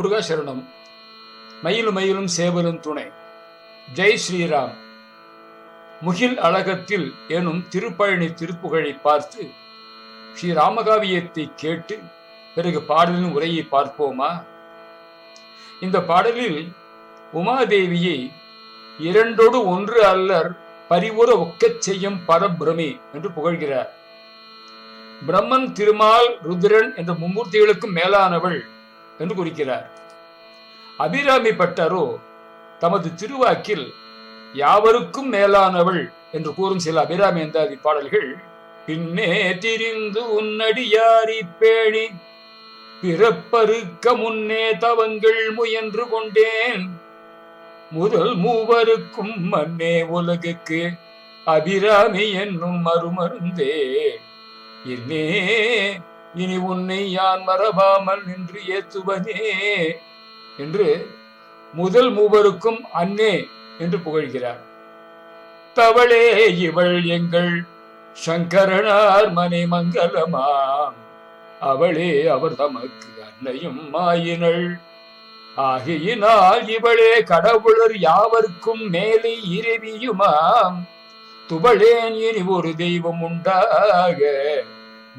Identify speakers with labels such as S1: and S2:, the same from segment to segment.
S1: முருகா சரணம் மயிலும் மயிலும் சேவலும் துணை. ஜெய் ஸ்ரீராம். முகில் அழகத்தில் எனும் திருப்பழனி திருப்புகழை பார்த்து ஸ்ரீ ராமகாவியத்தை கேட்டு பிறகு பாடலின் உரையை பார்ப்போமா? இந்த பாடலில் உமாதேவியை இரண்டோடு ஒன்று அல்லர் பரிவுற ஒக்கச் செய்யும் பரபிரமி என்று புகழ்கிறார். பிரம்மன் திருமால் ருத்ரன் என்ற மும்மூர்த்திகளுக்கும் மேலானவள் என்று குறிக்கிறார் அபிராமி பட்டரோ தமது திருவாக்கில் யாவருக்கும் மேலானவள் என்று கூறும் சில அபிராமி எந்தாதி பாடல்கள் பின்னே திரிந்து உன்னடியாரி பேணி பிறப்பறுக்க முன்னே தவங்கள் முயன்று கொண்டேன். முதல் மூவருக்கும் மன்னே உலகுக்கு அபிராமி என்னும் மறுமருந்தே. என்னே இனி உன்னை யான் மறவாமல் நின்று ஏத்துவனே என்று முதல் மூவருக்கும் அன்னே என்று புகழ்கிறார். தவளே இவள் எங்கள் சங்கரனார் மனை மங்கலமாம் அவளே அவர் தமக்கு அன்னையும் மாயினள் ஆகையினால் இவளே கடவுளர் யாவர்க்கும் மேலே இறைவியுமாம். துவளேன் இனி ஒரு தெய்வம் உண்டாக.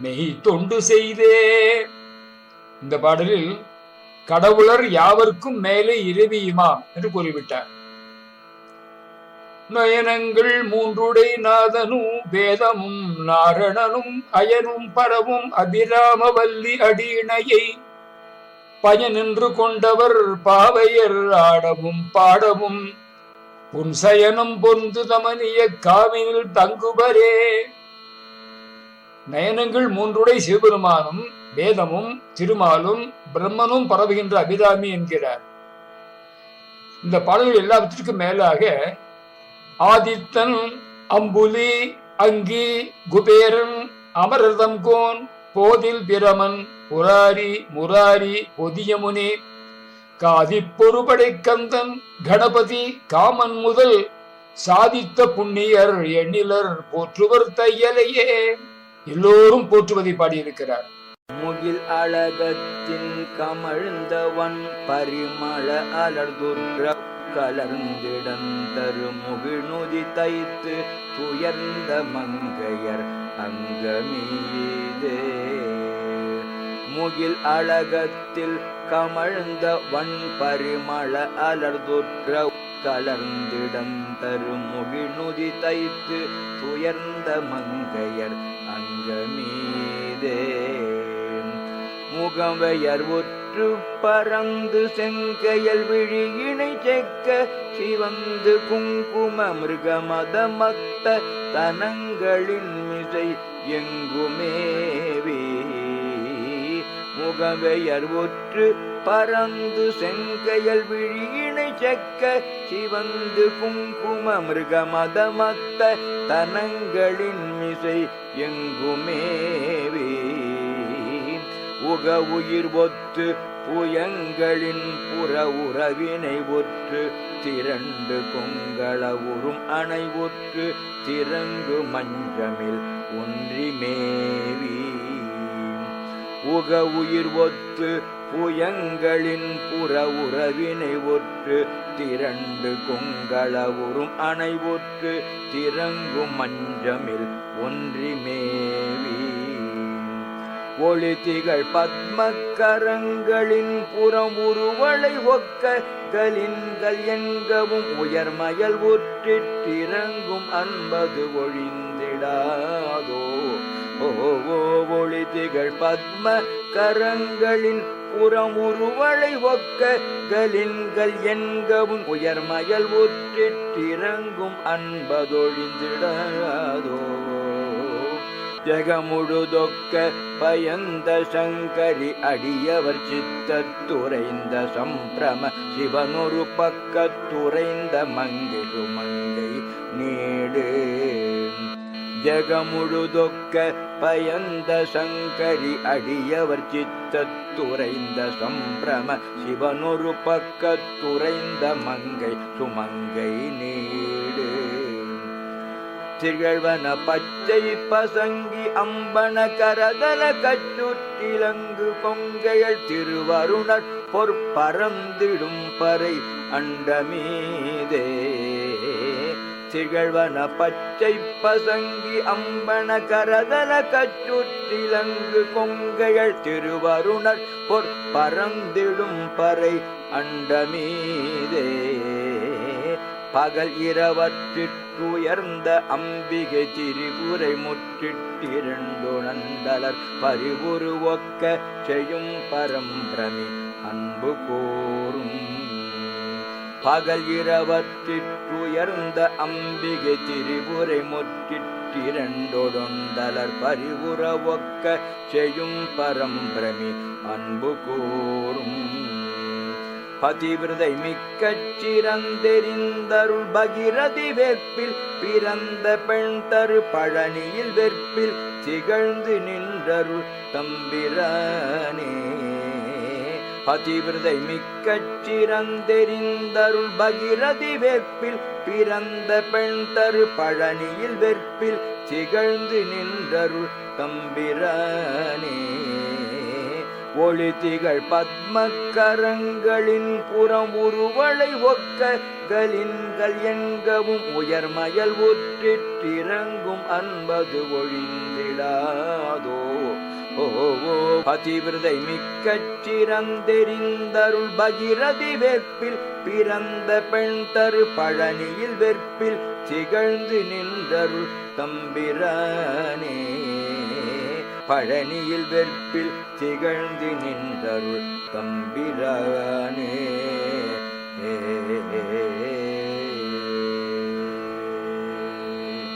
S1: மெய் தொண்டு செய்தே. இந்த பாடலில் கடவுளர் யாவர்க்கும் மேலே இறைவியுமாம் என்று கூறிவிட்டார். நயனங்கள் மூன்றுடை நாதனும் வேதமும் நாரணனும் அயனும் பரவும் அபிராமவல்லி அடியிணையை பயனின்று கொண்டவர் பாவையர் ஆடவும் பாடவும். உன் பொந்து தமனிய காவினில் தங்குவரே நயனங்கள் மூன்றுடை சிவபெருமானும் வேதமும் திருமாலும் பிரம்மனும் பரவுகின்ற அபிராமி என்கிறார். இந்த பாடல்கள் எல்லாவற்றிற்கும் மேலாக ஆதித்தன் அம்புலி அங்கி குபேரன் அமரதம் கோன் போதில் பிரமன் புராரி முராரி பொதியமுனி காதி பொறுபடை கந்தன் கணபதி காமன் முதல் சாதித்த புண்ணியர் எண்ணிலர் போற்றுவர் தையலையே. எல்லோரும் போற்றுவதை பாடியிருக்கிறார்.
S2: முகில் அழகத்தின் கமழ்ந்தவன் பரிமள அலர்துற்ற கலர்ந்திடந்தரு முகில் நுதி தைத்து துயர்ந்த மங்கையர் அங்கமீதே. முகில் அழகத்தில் கமழ்ந்த வன் பரிமள அலர்துற்ற கலர்ந்திடந்தரு முகில் நுதி தைத்து துயர்ந்த மங்கையர் அங்கமீதே. முகவையர் ஒற்று பறந்து செங்கையல் விழியினை செக்க சிவந்து குங்கும மிருக மத மத்த தனங்களின் மிசை எங்குமேவி முகவையர் ஒற்று பறந்து செங்கையல் விழியினை செக்க சிவந்து குங்கும மிருக மத மத்த தனங்களின் மிசை எங்குமேவி உக உயிர் ஒத்து புயங்களின் புற உறவினை ஒற்று. திரண்டு கொங்கள உறும் அணை ஒற்று. திரங்கு மஞ்சமில் ஒன்றிமேவி உக உயிர் ஒத்து புயங்களின் புற உறவினை ஒற்று திரண்டு கொங்களவுறும் அணை ஒற்று திறங்கும் மஞ்சமில் ஒன்றிமேவி ஒளி திகழ் பத்மக்கரங்களின் புறம் உருவளை ஒக்க கலின்கள் எங்கவும் உயர்மயல் உற்றிறங்கும் அன்பது ஒழிந்திடாதோ. ஓ ஒளி திகழ் பத்ம கரங்களின் புறம் உருவளை ஒக்க கலின்கள் என்கவும் உயர்மயல் உற்றிறங்கும் அன்பதொழிந்திடாதோ. ஜெகமுழுதொக்க பயந்த சங்கரி அடியவர் சித்தத்துறைந்த சம்பிரம சிவனொரு பக்கத்துறைந்த மங்கிரு மங்கை நீடு ஜெகமுழுதொக்க பயந்த சங்கரி அடியவர் சித்தத்துறைந்த சம்பிரம சிவனொரு பக்கத்துறைந்த மங்கை சுமங்கை நீடு. திகழ்வன பச்சை பசங்கி அம்பன கரதல கச்சுற்றிலங்கு கொங்கையள் திருவருணற் பொற்பறந்திடும் பறை அண்டமீதே. திகழ்வன பச்சை பசங்கி அம்பன கரதல கச்சுற்றிலங்கு கொங்கையள் திருவருணர் பொற் பொற்பரந்திடும் பறை அண்டமீதே. பகல் இரவற்றிற்றுயர்ந்த அம்பிகை திரிபுரை முற்றிட்டிரண்டுணந்தலர் பரிவுருவொக்க செய்யும் பரம்பிரமி அன்பு கோ பகல் இரவற்றிற்குயர்ந்த அம்பிகை திரிபுரை முற்றிட்டிரண்டொடொண்டலர் பரிவுர ஒக்க செய்யும் பரம்பிரமி அன்பு கூறும். பதிவிரதை மிக்கச் சிறந்தெறிந்தருள் பகிரதி வெற்பில் பிறந்த பெண் தரு பழனியில் வெற்பில் திகழ்ந்து நின்றருள் தம்பிரானே. பதிவிரதை மிக்க சிறந்தெறிந்தருள் பகிரதி வெற்பில் பிறந்த பெண் தரு பழனியில் வெற்பில் திகழ்ந்து நின்றருள் தம்பிரானே ஒளி திகழ் பத்மக்கரங்களின் புறம் உருவளை ஒக்க கலின்கள் எங்கவும் உயர்மயல் உற்றிறங்கும் அன்பது ஒழிந்திடாதோ. ஓவோ பதிவிரதை மிக்க சிறந்தெறிந்தருள் பகிரதி வெற்பில் பிறந்த பெண் தரு பழனியில் வெற்பில் திகழ்ந்து நின்றருள் தம்பிரானே. பழனியில் வெற்பில் திகழ்ந்து நின்றருள் தம்பிரானே.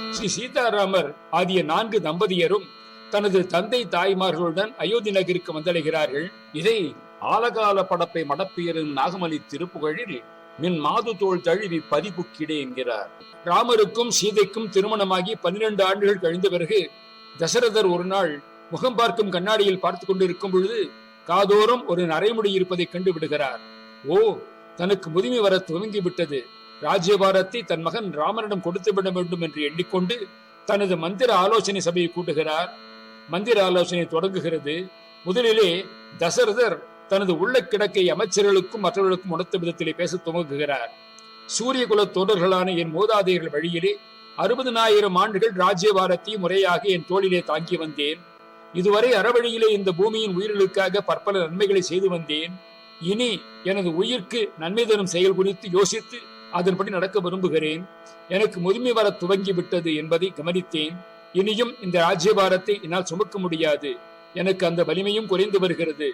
S1: ஸ்ரீ சீதாராமர் ஆகிய நான்கு தம்பதியரும் தனது தந்தை தாய்மார்களுடன் அயோத்தி நகருக்கு வந்தடைகிறார்கள். இதை ஆலகால படப்பை மடப்பெயரின் நாகமணி திருப்புகழில் மின் மாது தோல் தழுவி பதிப்புக்கிடே என்கிறார். ராமருக்கும் சீதைக்கும் திருமணமாகி பன்னிரண்டு ஆண்டுகள் கழிந்த பிறகு தசரதர் ஒரு நாள் முகம் பார்க்கும் கண்ணாடியில் பார்த்து கொண்டிருக்கும் பொழுது காதோறும் ஒரு நரைமுடி இருப்பதை கண்டு விடுகிறார் ஓ தனக்கு முதுமை வர துவங்கி விட்டது ராஜ்யபாரத்தை தன் மகன் ராமனிடம் கொடுத்து விட வேண்டும் என்று எண்ணிக்கொண்டு தனது மந்திர ஆலோசனை சபையை கூட்டுகிறார். மந்திர ஆலோசனை தொடங்குகிறது. முதலிலே தசரதர் தனது உள்ள கிடக்கை அமைச்சர்களுக்கும் மற்றவர்களுக்கும் உணர்த்த விதத்திலே பேச துவங்குகிறார். சூரிய குல தோடர்களான என் மூதாதையர்கள் வழியிலே அறுபதுனாயிரம் ஆண்டுகள் ராஜ்யவாரத்தையும் முறையாக என் தோளிலே தாங்கி வந்தேன். இதுவரை அறவழியிலே இந்த பூமியின் உயிர்களுக்காக பற்பல நன்மைகளை செய்து வந்தேன். இனி எனது உயிர்க்கு நன்மை தரும் செயல் குறித்து யோசித்து அதன்படி நடக்க விரும்புகிறேன். எனக்கு முதுமை வர துவங்கி விட்டது என்பதை கவனித்தேன். இனியும் இந்த ராஜ்யபாரத்தை என்னால் சுமக்க முடியாது. எனக்கு அந்த வலிமையும் குறைந்து வருகிறது.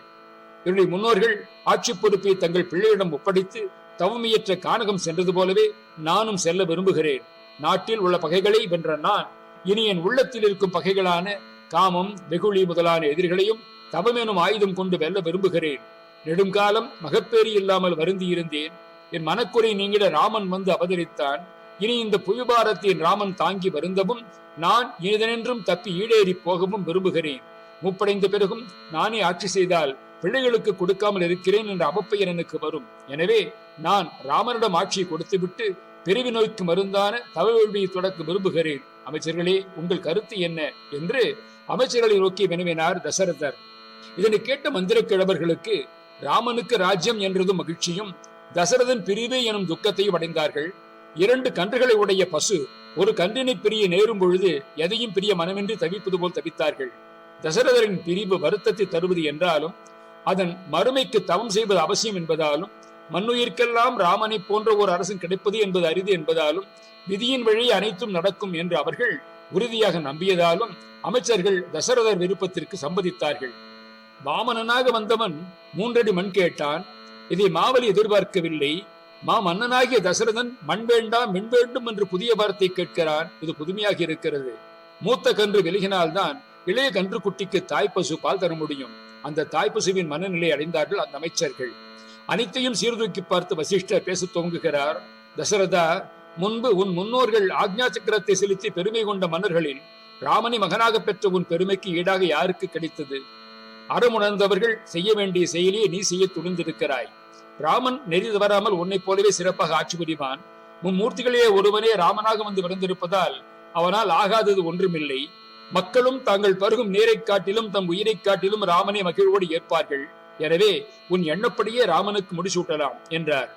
S1: என்னுடைய முன்னோர்கள் ஆட்சி பொறுப்பை தங்கள் பிள்ளையிடம் ஒப்படைத்து தவமியற்ற கானகம் சென்றது போலவே நானும் செல்ல விரும்புகிறேன். நாட்டில் உள்ள பகைகளை வென்ற நான் இனி என் உள்ளத்தில் இருக்கும் பகைகளான காமம் வெகுளி முதலான எதிரிகளையும் தவமெனும் ஆயுதம் கொண்டு வெல்ல விரும்புகிறேன். நெடுங்காலம் மகப்பேறு இல்லாமல் வருந்தி இருந்தேன் என் மனக்குறை நீங்கிட ராமன் வந்து அவதரித்தான். இனி இந்த புவிபாரத்தின் ராமன் தாங்கி வருந்தவும் நான் ஏதென்றும் தப்பி ஈடேறி போகவும் விரும்புகிறேன். முப்படைந்த பிறகும் நானே ஆட்சி செய்தால் பிள்ளைகளுக்கு கொடுக்காமல் இருக்கிறேன் என்ற அவப்பெயர் எனக்கு வரும். எனவே நான் ராமனிடம் ஆட்சியை கொடுத்துவிட்டு பிரிவி நோய்க்கு மருந்தான தவவேள்வியை தொடக்க விரும்புகிறேன். அமைச்சர்களே உங்கள் கருத்து என்ன? என்று அமைச்சர்களை நோக்கி வினவினார் தசரதர். இதனை கேட்ட மந்திர கிழவர்களுக்கு ராமனுக்கு ராஜ்யம் என்றதும் மகிழ்ச்சியும் தசரதன் பிரிவு எனும் துக்கத்தையும் அடைந்தார்கள். இரண்டு கன்றுகளை உடைய பசு ஒரு கன்றினை பிரிய நேரும் பொழுது எதையும் பிரிய மனமின்றி தவிப்பது போல் தவித்தார்கள். தசரதரின் பிரிவு வருத்தத்தை தருவது என்றாலும் அதன் மறுமைக்கு தவம் செய்வது அவசியம் என்பதாலும் மண்ணுயிர்க்கெல்லாம் ராமனை போன்ற ஒரு அரசன் கிடைப்பது என்பது அரிது என்பதாலும் விதியின் வழி அனைத்தும் நடக்கும் என்று அவர்கள் உறுதியாக நம்பியதாலும் அமைச்சர்கள் தசரதர் விருப்பத்திற்கு சம்மதித்தார்கள். வாமனனாக வந்தவன் மூன்றடி மண் கேட்டான் இதை மாவலி எதிர்பார்க்கவில்லை மா மன்னனாகிய தசரதன் மண் வேண்டாம் மின் வேண்டும் என்று புதிய வார்த்தை கேட்கிறான். இது புதுமையாக இருக்கிறது. மூத்த கன்று விலகினால்தான் இளைய கன்று குட்டிக்கு தாய்ப்பசு பால் தர முடியும். அந்த தாய்ப்பசுவின் மனநிலை அடைந்தார்கள் அந்த அமைச்சர்கள். அனைத்தையும் சீர்தூக்கி பார்த்து வசிஷ்டர் பேச துவங்குகிறார். தசரதா முன்பு உன் முன்னோர்கள் ஆக்ஞா சக்கரத்தை செலுத்தி பெருமை கொண்ட மன்னர்களில் ராமனை மகனாக பெற்ற உன் பெருமைக்கு ஈடாக யாருக்கு கிடைத்தது? அறமுணர்ந்தவர்கள் செய்ய வேண்டிய செயலியை நீ செய்ய துணிந்திருக்கிறாய். ராமன் நெறி தவறாமல் உன்னைப் போலவே சிறப்பாக ஆட்சி புரிவான். மும்மூர்த்திகளே ஒருவனே ராமனாக வந்து விழுந்திருப்பதால் அவனால் ஆகாதது ஒன்றுமில்லை. மக்களும் தாங்கள் பருகும் நேரை காட்டிலும் தம் உயிரைக் காட்டிலும் ராமனை மகிழ்வோடு ஏற்பார்கள். எனவே உன் எண்ணப்படியே ராமனுக்கு முடிசூட்டலாம் என்றார்.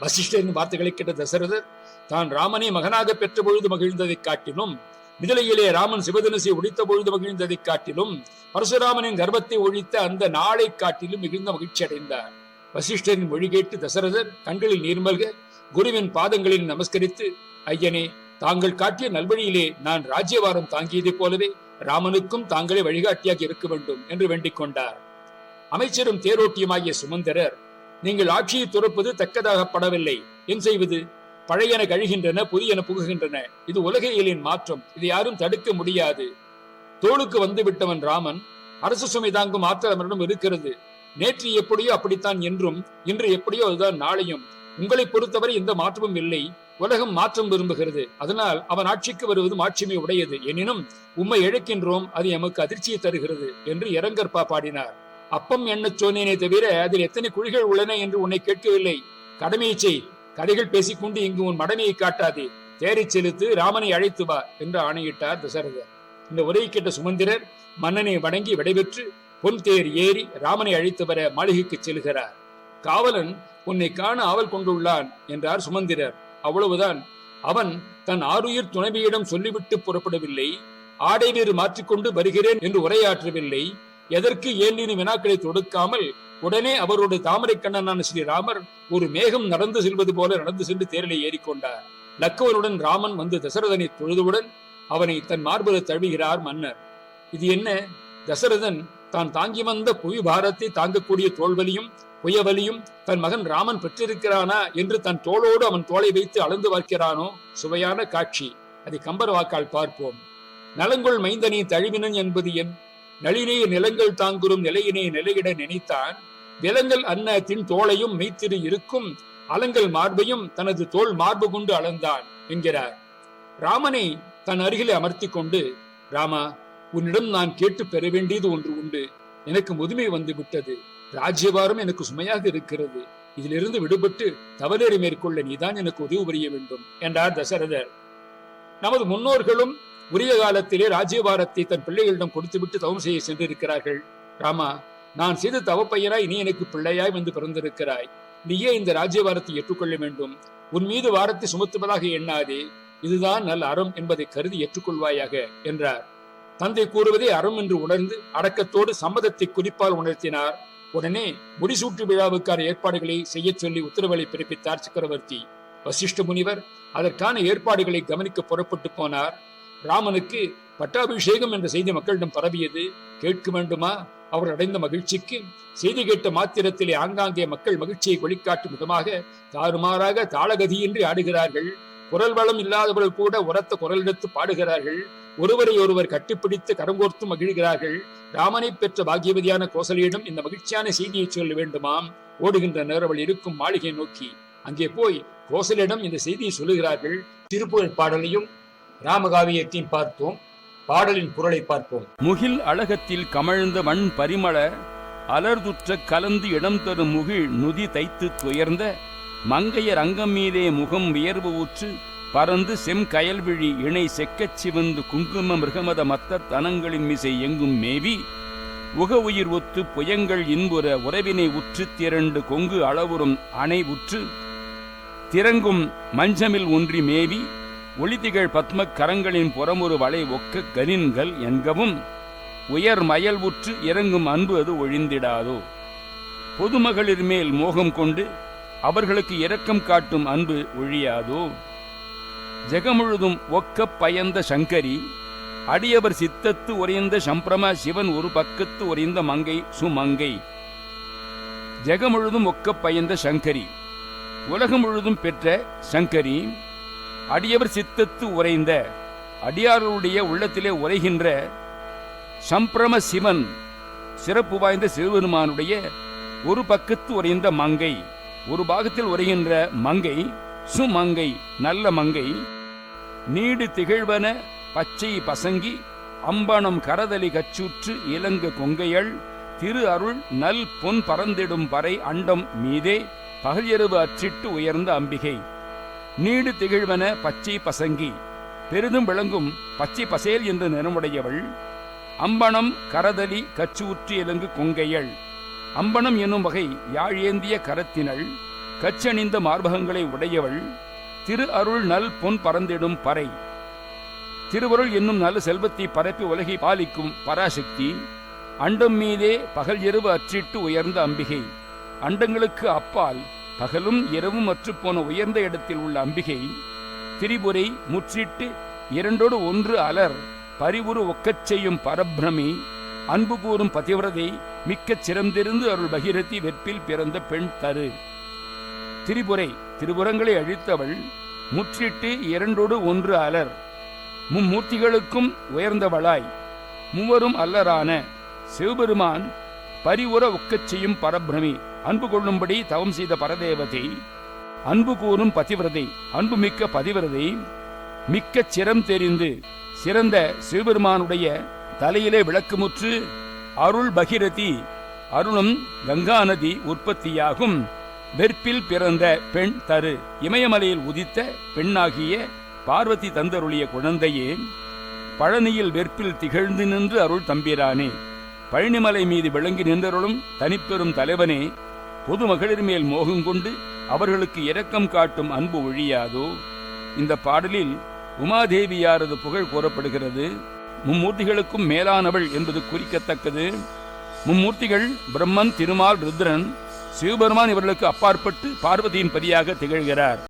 S1: வசிஷ்டரின் வார்த்தைகளை கேட்ட தசரதர் தான் ராமனை மகனாக பெற்ற பொழுது மகிழ்ந்ததைக் காட்டிலும் மிதிலையிலே ராமன் சிவதனுசை ஒழித்த பொழுது மகிழ்ந்ததைக் காட்டிலும் பரசுராமனின் கர்ப்பத்தை ஒழித்த அந்த நாளை காட்டிலும் மிகுந்த மகிழ்ச்சி அடைந்தார் வசிஷ்டரின் மொழி கேட்டு தசரதர் கண்களில் நீர்மல்க குருவின் பாதங்களில் நமஸ்கரித்து ஐயனே தாங்கள் காட்டிய நல்வழியிலே நான் ராஜ்யவாரம் தாங்கியதைப் போலவே ராமனுக்கும் தாங்களே வழிகாட்டியாக இருக்க வேண்டும் என்று வேண்டிக் கொண்டார். அமைச்சரும் தேரோட்டியுமாகிய சுமந்தரர் நீங்கள் ஆட்சியை துறப்பது தக்கதாகப்படவில்லை. என் செய்வது? பழையன கழிகின்றன புதியன புகுகின்றன. இது உலகியலின் மாற்றம். இதை யாரும் தடுக்க முடியாது. தோளுக்கு வந்து விட்டவன் ராமன் அரசு சுமை தாங்கும் ஆற்றல் அவனிடம் இருக்கிறது. நேற்று எப்படியோ அப்படித்தான் என்றும் இன்று எப்படியோ அதுதான் நாளையும். உங்களை பொறுத்தவரை எந்த மாற்றமும் இல்லை. உலகம் மாற்றம் விரும்புகிறது. அதனால் அவன் ஆட்சிக்கு வருவதும் மாட்சிமை உடையது. எனினும் உம்மை இழக்கின்றோம் அது எமக்கு அதிர்ச்சியை தருகிறது என்று இரங்கற்பா பாடினார். அப்பம் என்ன சொன்னேனே தவிர அதில் எத்தனை குழிகள் உள்ளன என்று உன்னை கேட்கவில்லை. கடமையை செய். கதைகள் பேசிக்கொண்டு இங்கு உன் மடமையை காட்டாதே. தேரை செலுத்து ராமனை அழைத்து வா என்று ஆணையிட்டார் தசரதர். இந்த உரையை கேட்ட சுமந்திரர் மன்னனை வணங்கி விடைபெற்று பொன் தேர் ஏறி ராமனை அழைத்து வர மாளிகைக்கு செல்கிறார். காவலன் உன்னை காண ஆவல் கொண்டுள்ளான் என்றார் சுமந்திரர். அவ்வளவுதான். அவன் தன் ஆருயிர் துணைவியிடம் சொல்லிவிட்டு புறப்படவில்லை. ஆடை வேறு மாற்றிக்கொண்டு வருகிறேன் என்று உரையாற்றவில்லை. எதற்கு ஏழினு வினாக்களை தொடுக்காமல் உடனே அவரோடு தாமரை கண்ணனான ஸ்ரீராமர் ஒரு மேகம் நடந்து செல்வது போல நடந்து சென்று தேரிலே ஏறிக்கொண்டார் லக்கவனுடன் ராமன் வந்து தசரதனை தொழுதுவுடன் அவனை தன் மார்பில் தழுவுகிறார் மன்னர். இது என்ன? தசரதன் தான் தாங்கி வந்த புவி பாரத்தை தாங்கக்கூடிய தோல்வலியும் புயவலியும் தன் மகன் ராமன் பெற்றிருக்கிறானா என்று தன் தோளோடு அவன் தோளை வைத்து அளந்து பார்க்கிறானோ? சுவையான காட்சி. அதை கம்பர் வாக்கால் பார்ப்போம். நலங்குள் மைந்தனை தழுவினன் என்பது என். நளினே நிலங்கள் தாங்குறும் நிலையினை நிலையிட நினைத்தான். விலங்கல் அன்னத்தின் தோலையும் தோளையும் மெய்த்திரு இருக்கும். அலங்கல் மார்பையும் தனது தோல் மார்பு கொண்டு அளந்தான் என்கிறார். ராமனை தன் அருகிலே அமர்த்தி கொண்டு ராமா உன்னிடம் நான் கேட்டு பெற வேண்டியது ஒன்று உண்டு. எனக்கு முதுமை வந்து விட்டது. ராஜ்யபாரம் எனக்கு சுமையாக இருக்கிறது. இதிலிருந்து விடுபட்டு தவறேறி மேற்கொள்ள நீதான் எனக்கு உதவி புரிய வேண்டும் என்றார் தசரதர். நமது முன்னோர்களும் உரிய காலத்திலே ராஜ்யபாரத்தை தன் பிள்ளைகளிடம் கொடுத்துவிட்டு தவம் செய்ய சென்றிருக்கிறார்கள். ராமா நான் செய்த தவப்பையனாய் நீ எனக்கு பிள்ளையாய் வந்து பிறந்திருக்கிறாய். நீயே இந்த ராஜ்யபாரத்தை ஏற்றுக்கொள்ள வேண்டும். உன் மீது வாரத்தை சுமத்துவதாக எண்ணாதே. இதுதான் நல் அறம் என்பதை கருதி ஏற்றுக்கொள்வாயாக என்றார். தந்தை கூறுவதே அறம் என்று உணர்ந்து அடக்கத்தோடு சம்மதத்தை குறிப்பால் உணர்த்தினார். உடனே முடிசூட்டு விழாவுக்கான ஏற்பாடுகளை செய்யச் சொல்லி உத்தரவுகளை பிறப்பித்தார் சக்கரவர்த்தி. வசிஷ்ட முனிவர் அதற்கான ஏற்பாடுகளை கவனிக்க புறப்பட்டு போனார். ராமனுக்கு பட்டாபிஷேகம் என்ற செய்தி மக்களிடம் பரவியது. கேட்க வேண்டுமா? அவர் அடைந்த மகிழ்ச்சிக்கு செய்தி கேட்ட மாத்திரத்திலே ஆங்காங்கே மக்கள் மகிழ்ச்சியை வெளிக்காட்டும் விதமாக தாறுமாறாக தாளகதியின்றி ஆடுகிறார்கள். குரல் வளம் இல்லாதவர்கள் கூட உரத்த குரல் எடுத்து பாடுகிறார்கள். ஒருவரை ஒருவர் கட்டிப்பிடித்து கரங்கோர்த்து மகிழ்கிறார்கள். ராமனை பெற்ற பாக்கியவதியான கோசலியிடம் இந்த மகிழ்ச்சியான செய்தியை சொல்ல வேண்டுமாம். ஓடுகின்றனர் அவள் இருக்கும் மாளிகை நோக்கி. அங்கே போய் கோசலிடம் இந்த செய்தியை சொல்லுகிறார்கள். திருப்புகழ் பாடலையும் ராமகாவியத்தையும் பார்த்தோம். பாடலின் குரலை பார்ப்போம்.
S3: முகில் அழகத்தில் கமழ்ந்த மண் பரிமள அலர்துற்ற கலந்து இடம் தரும் முகில் நுதி தைத்து துயர்ந்த மங்கையர் அங்கம் மீதே முகம் வியர்வு ஊற்று பறந்து செம்கயல்விழி இணை செக்கச் சிவந்து குங்கும மிருகமத மத்த தனங்களின் மிசை எங்கும் மேவி உக உயிர் ஒத்து புயங்கள் இன்புற உறவினை உற்று திரண்டு கொங்கு அளவுறும் அணை உற்று திறங்கும் மஞ்சமில் ஒன்றி மேவி ஒளிதிகள் பத்ம கரங்களின் புறமொரு வளை ஒக்க கனின்கள் என்கவும் உயர் மயல் உற்று இறங்கும் அன்பு அது ஒழிந்திடாதோ? பொதுமகளிர் மேல் மோகம் கொண்டு அவர்களுக்கு இரக்கம் காட்டும் அன்பு ஒழியாதோ? ஜெகமுழுதும் ஒக்க பயந்த சங்கரி அடியவர் சித்தத்து உறைந்த சம்பிரம சிவன் ஒரு பக்கத்து உறைந்த மங்கை சுமங்கை. ஜெகமுழுதும் ஒக்க பயந்த சங்கரி உலகம் முழுதும் பெற்ற சங்கரி அடியவர் சித்தத்து உறைந்த அடியார்களுடைய உள்ளத்திலே உரைகின்ற சம்பிரம சிவன் சிறப்பு வாய்ந்த சிவபெருமானுடைய ஒரு பக்கத்து உறைந்த மங்கை ஒரு பாகத்தில் உரைகின்ற மங்கை சுமங்கை நல்ல மங்கை நீடு திகழ்வன பச்சை பசங்கி அம்பனம் கரதலி கச்சுற்று இலங்கு கொங்கையள் திரு அருள் நல் பொன் பறந்திடும் பறை அண்டம் மீதே பகையறிவு அச்சிட்டு உயர்ந்த அம்பிகை. நீடு திகழ்வன பச்சை பசங்கி
S1: பெரிதும் விளங்கும் பச்சை பசேல் என்ற நிறமுடையவள் அம்பணம் கரதலி கச்சு உற்று இலங்கு கொங்கையள். அம்பணம் என்னும் வகை யாழேந்திய கரத்தினள் கச்சணிந்த மார்பகங்களை உடையவள் திரு அருள் நல் பொன் பறந்திடும் பறை. திருவருள் என்னும் நல்ல செல்வத்தை பரப்பி உலகை பாலிக்கும் பராசக்தி அண்டம் மீதே பகல் இரவு அற்றிட்டு உயர்ந்த அம்பிகை. அண்டங்களுக்கு அப்பால் பகலும் இரவும் அற்றுப்போன உயர்ந்த இடத்தில் உள்ள அம்பிகை திரிபுரை முற்றிட்டு இரண்டோடு ஒன்று அலர் பரிவுரு ஒக்கச் செய்யும் பரபிரமி அன்பு கூறும் பதிவிரதை மிக்கச் சிறந்திருந்து அருள் பகிரதி வெற்பில் பிறந்த பெண் தரு. திரிபுரை திரிபுரங்களை அழித்தவள் முற்றிட்டு இரண்டோடு ஒன்று அலர். மும்மூர்த்திகளுக்கும் உயர்ந்தவளாய். மூவரும் அல்லரான சிவபெருமான் பரிவுற ஒக்கச் செய்யும் பரபிரமி. அன்பு கொள்ளும்படி தவம் செய்த பரதேவதை. அன்பு கூறும் பதிவிரதை. அன்புமிக்க பதிவிரதை. மிக்க சிரம் தெரிந்து சிறந்த சிவபெருமானுடைய தலையிலே விளக்குமுற்று அருள் பகிரதி. அருளும் கங்கா நதி உற்பத்தியாகும். வெற்பில் பிறந்த பெண் தரு இமயமலையில் உதித்த பெண்ணாகிய பார்வதி தந்தருளிய குழந்தையே பழனியில் வெற்பில் திகழ்ந்து நின்று அருள் தம்பிரானே. பழனிமலை மீது விளங்கி நின்றருளும் தனிப்பெரும் தலைவனே பொது மகளிர் மேல் மோகம் கொண்டு அவர்களுக்கு இரக்கம் காட்டும் அன்பு ஒழியாதோ? இந்த பாடலில் உமாதேவியாரது புகழ் கூறப்படுகிறது. மும்மூர்த்திகளுக்கும் மேலானவள் என்பது குறிக்கத்தக்கது. மும்மூர்த்திகள் பிரம்மன் திருமால் ருத்ரன் சிவபெருமான் இவர்களுக்கு அப்பாற்பட்டு பார்வதியின் பதியாக திகழ்கிறார்.